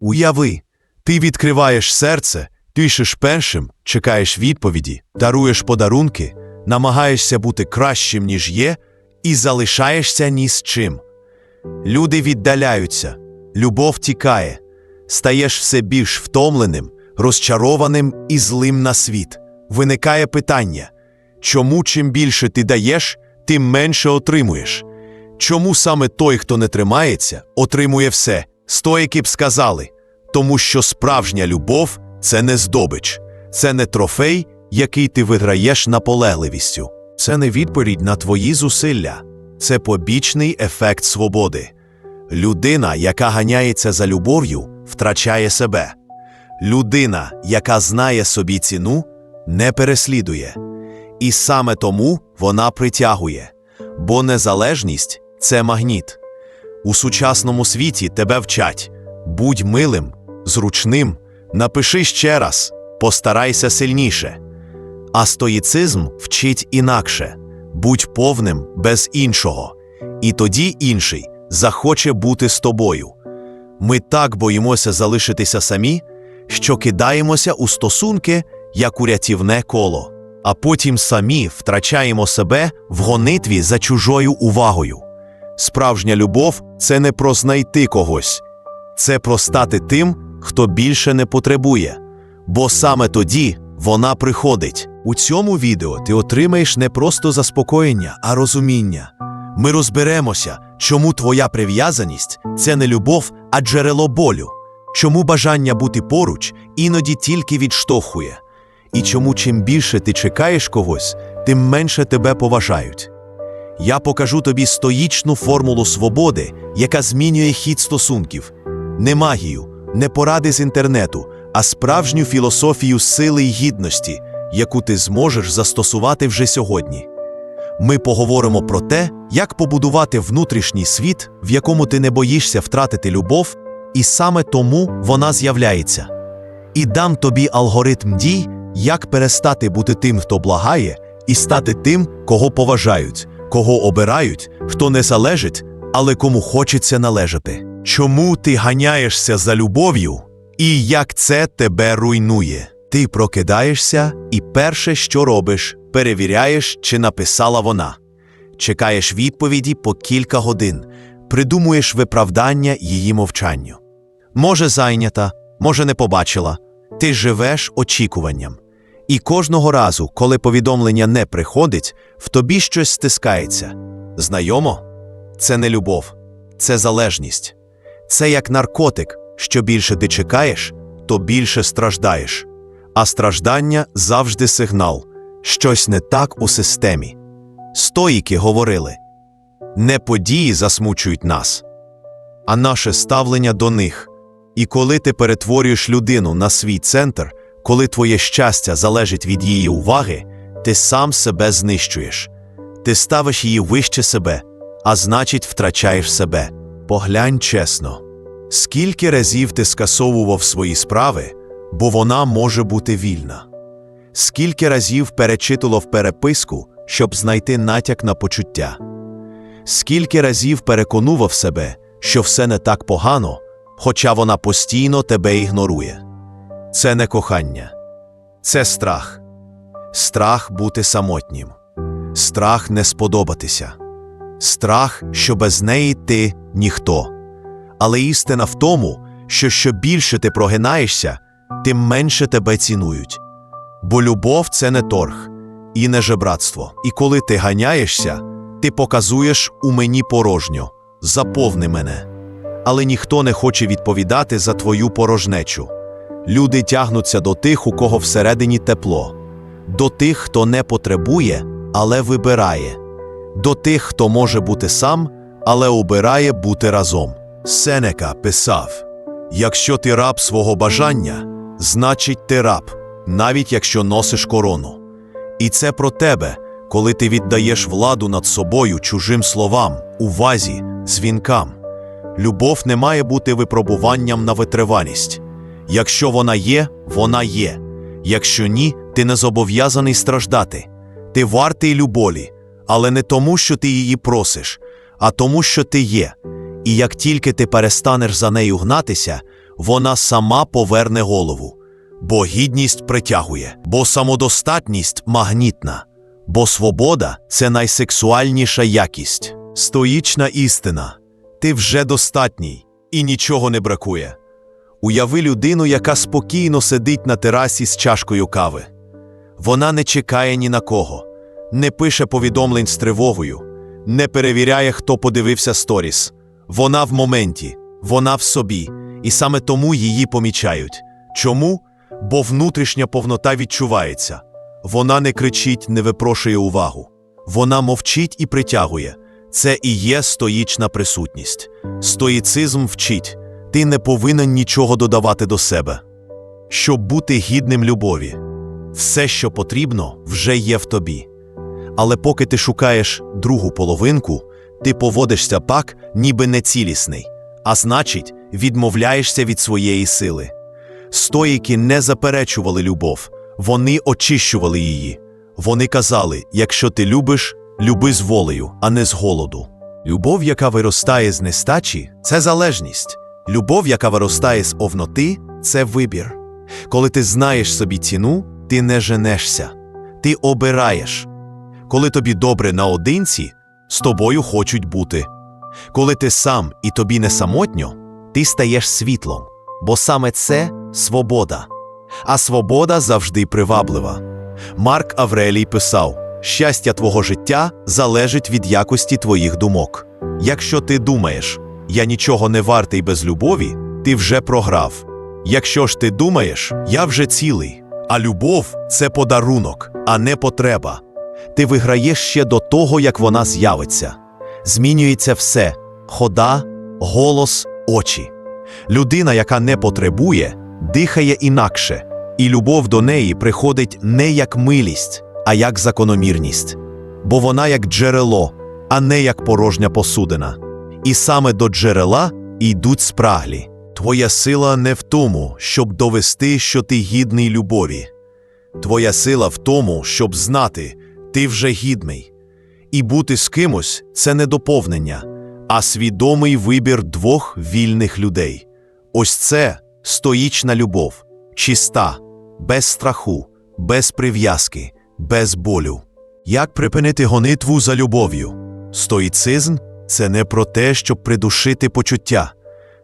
Уяви, ти відкриваєш серце, пишеш першим, чекаєш відповіді, даруєш подарунки, намагаєшся бути кращим, ніж є, і залишаєшся ні з чим. Люди віддаляються, любов тікає, стаєш все більш втомленим, розчарованим і злим на світ. Виникає питання чому чим більше ти даєш, тим менше отримуєш? Чому саме той, хто не тримається, отримує все? Стоїки б сказали, тому що справжня любов це не здобич, це не трофей, який ти виграєш наполегливістю. Це не відповідь на твої зусилля, це побічний ефект свободи. Людина, яка ганяється за любов'ю, втрачає себе. Людина, яка знає собі ціну, не переслідує. І саме тому вона притягує, бо незалежність це магніт. У сучасному світі тебе вчать будь милим, зручним, напиши ще раз, постарайся сильніше. А стоїцизм вчить інакше будь повним без іншого, і тоді інший захоче бути з тобою. Ми так боїмося залишитися самі, що кидаємося у стосунки як у рятівне коло, а потім самі втрачаємо себе в гонитві за чужою увагою. Справжня любов це не про знайти когось, це про стати тим, хто більше не потребує, бо саме тоді вона приходить. У цьому відео ти отримаєш не просто заспокоєння, а розуміння. Ми розберемося, чому твоя прив'язаність це не любов, а джерело болю, чому бажання бути поруч іноді тільки відштовхує, і чому чим більше ти чекаєш когось, тим менше тебе поважають. Я покажу тобі стоїчну формулу свободи, яка змінює хід стосунків, не магію, не поради з інтернету, а справжню філософію сили й гідності, яку ти зможеш застосувати вже сьогодні. Ми поговоримо про те, як побудувати внутрішній світ, в якому ти не боїшся втратити любов, і саме тому вона з'являється. І дам тобі алгоритм дій, як перестати бути тим, хто благає, і стати тим, кого поважають, кого обирають, хто не залежить, але кому хочеться належати. Чому ти ганяєшся за любов'ю, і як це тебе руйнує? Ти прокидаєшся, і перше, що робиш, перевіряєш, чи написала вона. Чекаєш відповіді по кілька годин, придумуєш виправдання її мовчанню. Може, зайнята, може, не побачила. Ти живеш очікуванням. І кожного разу, коли повідомлення не приходить, в тобі щось стискається. Знайомо? Це не любов, це залежність. Це як наркотик. Що більше ти чекаєш, то більше страждаєш. А страждання завжди сигнал, щось не так у системі. Стоїки говорили не події засмучують нас, а наше ставлення до них. І коли ти перетворюєш людину на свій центр, коли твоє щастя залежить від її уваги, ти сам себе знищуєш. Ти ставиш її вище себе, а значить, втрачаєш себе. Поглянь чесно. Скільки разів ти скасовував свої справи, бо вона може бути вільна? Скільки разів перечитував переписку, щоб знайти натяк на почуття? Скільки разів переконував себе, що все не так погано, хоча вона постійно тебе ігнорує? Це не кохання, це страх, страх бути самотнім, страх не сподобатися, страх, що без неї ти ніхто. Але істина в тому, що що більше ти прогинаєшся, тим менше тебе цінують. Бо любов це не торг і не жебратство. І коли ти ганяєшся, ти показуєш у мені порожньо, заповни мене. Але ніхто не хоче відповідати за твою порожнечу. Люди тягнуться до тих, у кого всередині тепло, до тих, хто не потребує, але вибирає, до тих, хто може бути сам, але обирає бути разом. Сенека писав: якщо ти раб свого бажання, значить ти раб, навіть якщо носиш корону. І це про тебе, коли ти віддаєш владу над собою чужим словам, увазі, дзвінкам. Любов не має бути випробуванням на витривалість. Якщо вона є, вона є. Якщо ні, ти не зобов'язаний страждати. Ти вартий любові, але не тому, що ти її просиш, а тому, що ти є. І як тільки ти перестанеш за нею гнатися, вона сама поверне голову. Бо гідність притягує, бо самодостатність магнітна, бо свобода це найсексуальніша якість. Стоїчна істина. Ти вже достатній і нічого не бракує. Уяви людину, яка спокійно сидить на терасі з чашкою кави. Вона не чекає ні на кого, не пише повідомлень з тривогою, не перевіряє, хто подивився сторіс. Вона в моменті, вона в собі, і саме тому її помічають. Чому? Бо внутрішня повнота відчувається. Вона не кричить, не випрошує увагу. Вона мовчить і притягує. Це і є стоїчна присутність. Стоїцизм вчить. Ти не повинен нічого додавати до себе. Щоб бути гідним любові, все, що потрібно, вже є в тобі. Але поки ти шукаєш другу половинку, ти поводишся так, ніби нецілісний, а значить, відмовляєшся від своєї сили. Стоїки не заперечували любов, вони очищували її. Вони казали: якщо ти любиш, люби з волею, а не з голоду. Любов, яка виростає з нестачі, це залежність. Любов, яка виростає з овноти, це вибір. Коли ти знаєш собі ціну, ти не женешся, ти обираєш. Коли тобі добре наодинці, з тобою хочуть бути. Коли ти сам і тобі не самотньо, ти стаєш світлом, бо саме це свобода. А свобода завжди приваблива. Марк Аврелій писав: щастя твого життя залежить від якості твоїх думок. Якщо ти думаєш, я нічого не вартий без любові, ти вже програв. Якщо ж ти думаєш, я вже цілий, а любов це подарунок, а не потреба. Ти виграєш ще до того, як вона з'явиться. Змінюється все хода, голос, очі. Людина, яка не потребує, дихає інакше, і любов до неї приходить не як милість, а як закономірність. Бо вона як джерело, а не як порожня посудина. І саме до джерела йдуть спраглі. Твоя сила не в тому, щоб довести, що ти гідний любові. Твоя сила в тому, щоб знати, ти вже гідний. І бути з кимось це не доповнення, а свідомий вибір двох вільних людей. Ось це стоїчна любов, чиста, без страху, без прив'язки, без болю. Як припинити гонитву за любов'ю? Стоїцизм це не про те, щоб придушити почуття,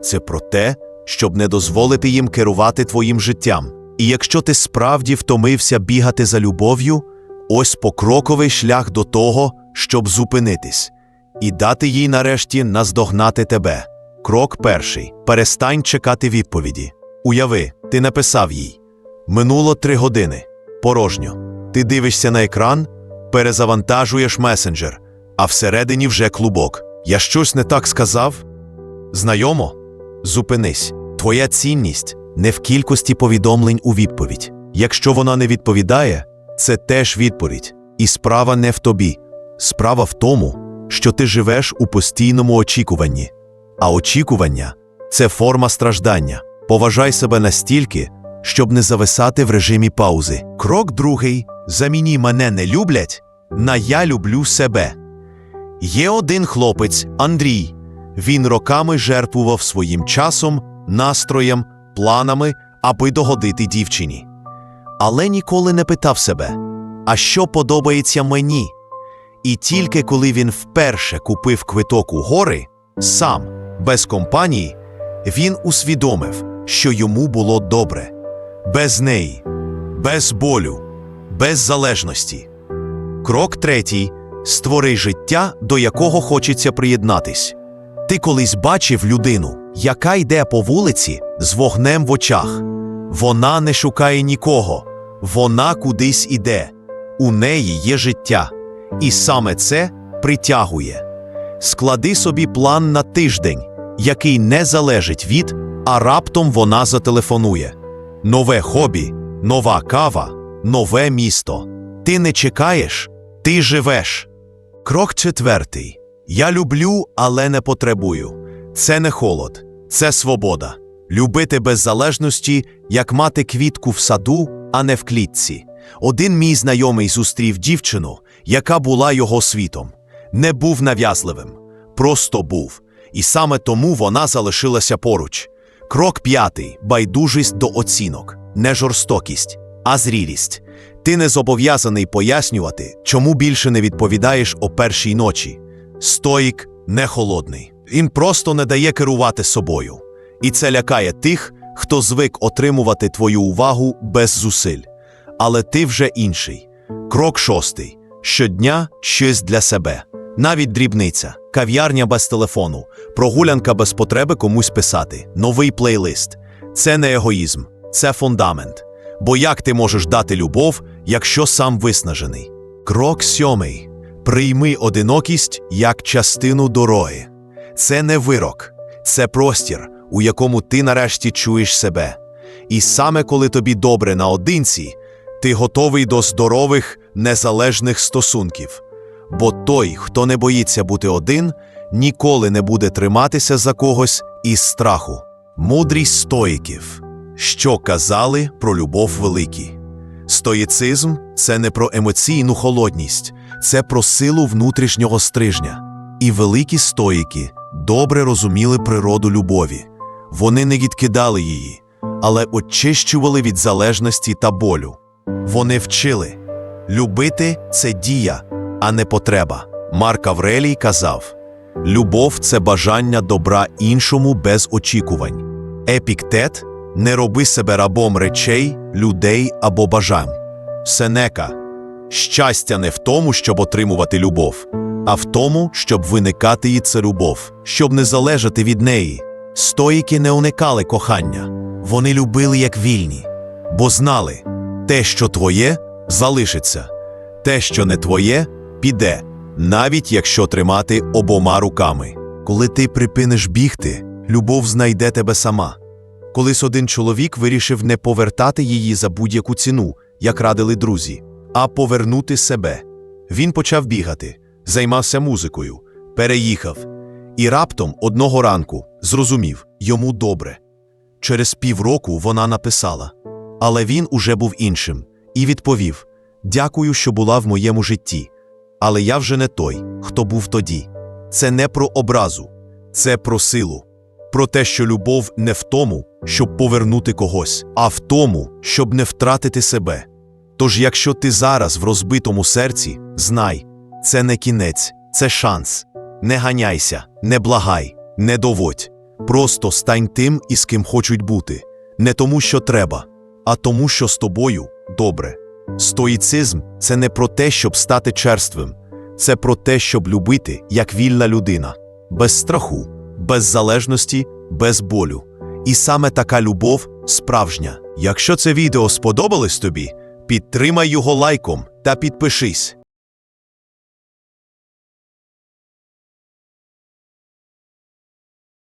це про те, щоб не дозволити їм керувати твоїм життям. І якщо ти справді втомився бігати за любов'ю, ось покроковий шлях до того, щоб зупинитись, і дати їй нарешті наздогнати тебе. Крок перший перестань чекати відповіді. Уяви, ти написав їй. Минуло три години. Порожньо. Ти дивишся на екран, перезавантажуєш месенджер, а всередині вже клубок. Я щось не так сказав? Знайомо? Зупинись. Твоя цінність не в кількості повідомлень у відповідь. Якщо вона не відповідає, це теж відповідь. І справа не в тобі. Справа в тому, що ти живеш у постійному очікуванні. А очікування це форма страждання. Поважай себе настільки, щоб не зависати в режимі паузи. Крок другий заміні мене не люблять на я люблю себе. Є один хлопець Андрій. Він роками жертвував своїм часом, настроєм, планами, аби догодити дівчині. Але ніколи не питав себе, а що подобається мені? І тільки коли він вперше купив квиток у гори, сам, без компанії, він усвідомив, що йому було добре, без неї, без болю, без залежності. Крок третій створи життя, до якого хочеться приєднатись. Ти колись бачив людину, яка йде по вулиці з вогнем в очах. Вона не шукає нікого, вона кудись іде. У неї є життя, і саме це притягує. Склади собі план на тиждень, який не залежить від, а раптом вона зателефонує. Нове хобі, нова кава, нове місто. Ти не чекаєш, ти живеш. Крок четвертий. Я люблю, але не потребую. Це не холод, це свобода. Любити без залежності, як мати квітку в саду, а не в клітці. Один мій знайомий зустрів дівчину, яка була його світом. Не був нав'язливим, просто був. І саме тому вона залишилася поруч. Крок п'ятий байдужість до оцінок, не жорстокість, а зрілість. Ти не зобов'язаний пояснювати, чому більше не відповідаєш о першій ночі. Стоїк не холодний. Він просто не дає керувати собою. І це лякає тих, хто звик отримувати твою увагу без зусиль. Але ти вже інший. Крок шостий. Щодня щось для себе. Навіть дрібниця, кав'ярня без телефону, прогулянка без потреби комусь писати, новий плейлист. Це не егоїзм, це фундамент. Бо як ти можеш дати любов, якщо сам виснажений? Крок сьомий. Прийми одинокість як частину дороги. Це не вирок, це простір, у якому ти нарешті чуєш себе. І саме коли тобі добре наодинці, ти готовий до здорових, незалежних стосунків. Бо той, хто не боїться бути один, ніколи не буде триматися за когось із страху. Мудрість стоїків, що казали про любов великі. Стоїцизм це не про емоційну холодність, це про силу внутрішнього стрижня. І великі стоїки добре розуміли природу любові. Вони не відкидали її, але очищували від залежності та болю. Вони вчили любити це дія, а не потреба. Марк Аврелій казав: Любов це бажання добра іншому без очікувань. Епіктет не роби себе рабом речей, людей або бажань. Сенека щастя не в тому, щоб отримувати любов, а в тому, щоб виникати її це любов, щоб не залежати від неї. Стоїки не уникали кохання, вони любили як вільні, бо знали, те, що твоє, залишиться, те, що не твоє, піде, навіть якщо тримати обома руками. Коли ти припиниш бігти, любов знайде тебе сама. Колись один чоловік вирішив не повертати її за будь-яку ціну, як радили друзі, а повернути себе. Він почав бігати, займався музикою, переїхав. І раптом одного ранку зрозумів йому добре. Через півроку вона написала, але він уже був іншим, і відповів: Дякую, що була в моєму житті. Але я вже не той, хто був тоді. Це не про образу, це про силу, про те, що любов не в тому, щоб повернути когось, а в тому, щоб не втратити себе. Тож, якщо ти зараз в розбитому серці, знай, це не кінець, це шанс. Не ганяйся, не благай, не доводь. Просто стань тим, із ким хочуть бути, не тому, що треба, а тому, що з тобою добре. Стоїцизм це не про те, щоб стати черствим, це про те, щоб любити як вільна людина, без страху, без залежності, без болю. І саме така любов справжня. Якщо це відео сподобалось тобі, підтримай його лайком та підпишись.